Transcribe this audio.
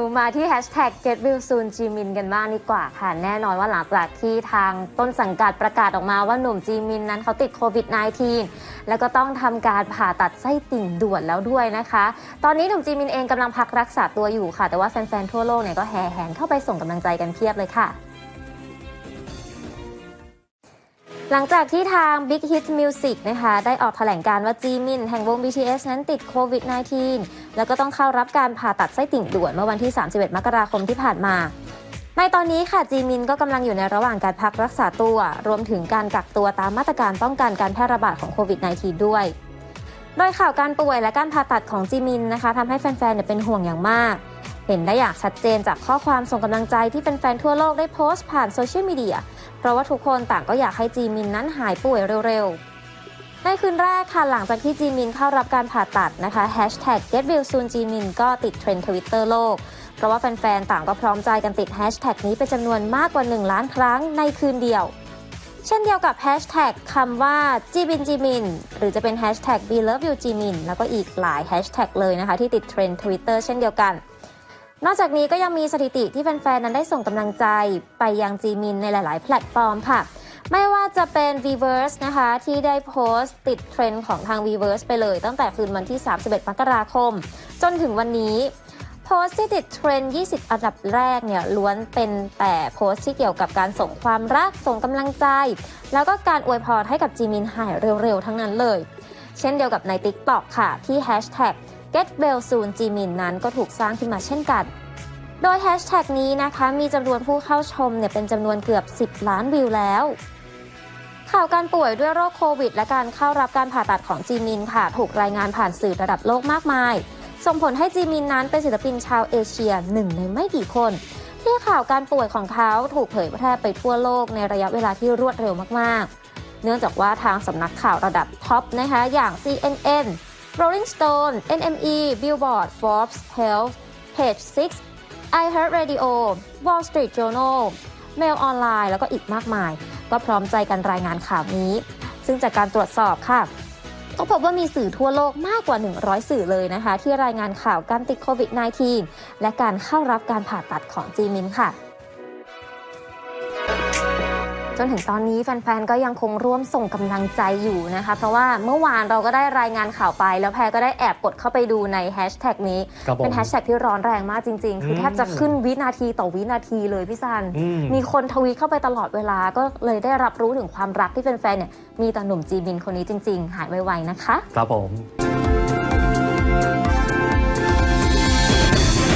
มาที่แฮชแท็ก Get Will Soon G Min กันบ้างดีกว่าค่ะ แน่นอนว่าหลังจากที่ทางต้นสังกัดประกาศออกมาว่าหนุ่มจีมินนั้นเขาติดโควิด -19 แล้วก็ต้องทำการผ่าตัดไส้ติ่งด่วนแล้วด้วยนะคะ ตอนนี้หนุ่มจีมินเองกำลังพักรักษาตัวอยู่ค่ะ แต่ว่าแฟนๆ ทั่วโลกเนี่ยก็แห่แหนเข้าไปส่งกำลังใจกันเพียบเลยค่ะ หลังจากที่ทาง Big Hit Music นะคะได้ออกแถลงการว่าจีมินแห่งวง BTS นั้นติดโควิด -19 แล้วก็ต้องเข้ารับการผ่าตัดไส้ติ่งด่วนเมื่อวันที่ 31 มกราคมที่ผ่านมา ในตอนนี้ค่ะจีมินก็กำลังอยู่ในระหว่างการพักรักษาตัว รวมถึงการกักตัวตามมาตรการป้องกันการแพร่ระบาดของโควิด -19 ด้วย โดยข่าวการป่วยและการผ่าตัดของจีมินนะคะทำให้แฟนๆเนี่ยเป็นห่วงอย่างมาก เห็นได้อย่างชัดเจนจากข้อความส่งกำลังใจที่แฟนๆทั่วโลกได้โพสต์ผ่านโซเชียลมีเดีย เพราะว่าทุกคนต่างก็อยากให้จีมินนั้นหายป่วยเร็วๆ ในคืนแรกค่ะหลังจากที่จีมินเข้ารับการผ่าตัดนะคะ Hashtag Get Well Soon จีมินก็ติดเทรนด์ทวิตเตอร์โลก เพราะว่าแฟนๆ ต่างก็พร้อมใจกันติดแฮชแท็กนี้เป็นจำนวนมากกว่า 1 ล้านครั้งในคืนเดียวเช่นเดียวกับแฮชแท็กคำว่าจีบินจีมินหรือจะเป็นแฮชแท็ก be love you จีมินแล้วก็อีกหลายแฮชแท็กเลยนะคะ ที่ติดเทรนด์ทวิตเตอร์เช่นเดียวกัน นอกจากนี้ก็ยังมีสถิติที่แฟนๆ นั้นได้ส่งกำลังใจไปยังจีมินในหลายๆ แพลตฟอร์มค่ะ ไม่ว่าจะเป็น Vverse นะคะที่ได้โพสต์ติดเทรนด์ของทาง Vverse ไปเลย ตั้งแต่คืนวันที่ 31 มกราคม จนถึงวันนี้โพสต์ที่ติดเทรนด์ 20 อันดับแรกเนี่ยล้วนเป็นแต่โพสต์ที่เกี่ยวกับการส่งความรัก ส่งกำลังใจ แล้วก็การอวยพรให้กับจีมินหายเร็วๆ ทั้งนั้นเลย เช่นเดียวกับใน TikTok ค่ะ ที่แฮชแท็ก Hashtag Get Well Soon จีมินนั้นก็ถูกสร้างขึ้นมาเช่นกัน โดยแฮชแท็กนี้นะคะ มีจำนวนผู้เข้าชมเนี่ยเป็นจำนวนเกือบ 10 ล้านวิวแล้ว ข่าวการป่วยด้วยโรคโควิด และการเข้ารับการผ่าตัดของจีมินค่ะ ถูกรายงานผ่านสื่อระดับโลกมากมาย ส่งผลให้จีมินนั้นเป็นศิลปินชาวเอเชียหนึ่งในไม่กี่คนที่ข่าวการป่วยของเขาถูกเผยแพร่ไปทั่วโลกในระยะเวลาที่รวดเร็วมากๆ เนื่องจากว่าทางสำนักข่าวระดับท็อปนะคะ อย่าง CNN Rolling Stone NME Billboard Forbes Health Page 6 iHeartRadio Wall Street Journal Mail Online แล้วก็อีกมากมาย ก็พร้อมใจกันรายงานข่าวนี้ ซึ่งจากการตรวจสอบค่ะก็พบว่ามีสื่อทั่วโลกมากกว่า 100 สื่อเลยนะคะ ที่รายงานข่าวการติดโควิด -19 และการเข้ารับการผ่าตัดของจีมินค่ะ จนถึงตอนนี้แฟนๆ ก็ยังคงร่วมส่งกำลังใจอยู่นะคะ เพราะว่าเมื่อวานเราก็ได้รายงานข่าวไป แล้วแพรก็ได้แอบกดเข้าไปดูในแฮชแท็กนี้ ครับผมเป็นแฮชแท็กที่ร้อนแรงมากจริงๆ คือแทบจะขึ้นวินาทีต่อวินาทีเลยพี่ซัน อืม มีคนทวีตเข้าไปตลอดเวลาก็เลยได้รับรู้ถึงความรักที่แฟนๆ เนี่ยมีต่อหนุ่มจีบินคนนี้จริง ๆ หายไวๆนะคะ ครับผม